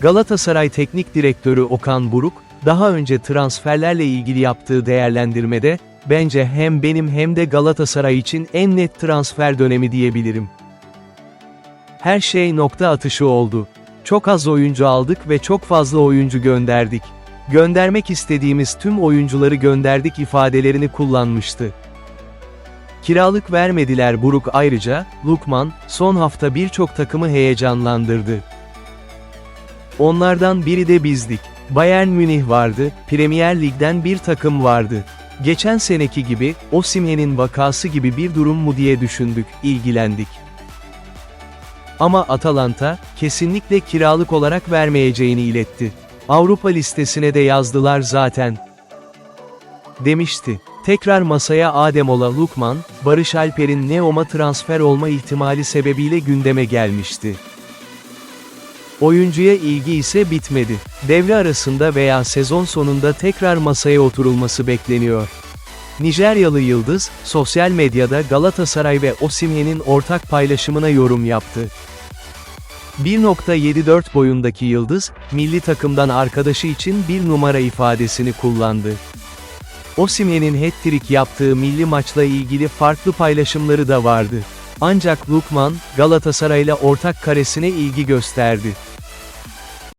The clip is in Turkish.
Galatasaray Teknik Direktörü Okan Buruk, daha önce transferlerle ilgili yaptığı değerlendirmede, bence hem benim hem de Galatasaray için en net transfer dönemi diyebilirim. Her şey nokta atışı oldu. Çok az oyuncu aldık ve çok fazla oyuncu gönderdik. Göndermek istediğimiz tüm oyuncuları gönderdik ifadelerini kullanmıştı. Kiralık vermediler Buruk ayrıca, Lukman, son hafta birçok takımı heyecanlandırdı. Onlardan biri de bizdik. Bayern Münih vardı, Premier Lig'den bir takım vardı. Geçen seneki gibi, Osimhen'in vakası gibi bir durum mu diye düşündük, ilgilendik. Ama Atalanta, kesinlikle kiralık olarak vermeyeceğini iletti. Avrupa listesine de yazdılar zaten. Demişti. Tekrar masaya Ademola Lukman, Barış Alper'in Neom'a transfer olma ihtimali sebebiyle gündeme gelmişti. Oyuncuya ilgi ise bitmedi. Devre arasında veya sezon sonunda tekrar masaya oturulması bekleniyor. Nijeryalı Yıldız, sosyal medyada Galatasaray ve Osimhen'in ortak paylaşımına yorum yaptı. 1.74 boyundaki Yıldız, milli takımdan arkadaşı için bir numara ifadesini kullandı. Osimhen'in hat-trick yaptığı milli maçla ilgili farklı paylaşımları da vardı. Ancak Lukman, Galatasaray'la ortak karesine ilgi gösterdi.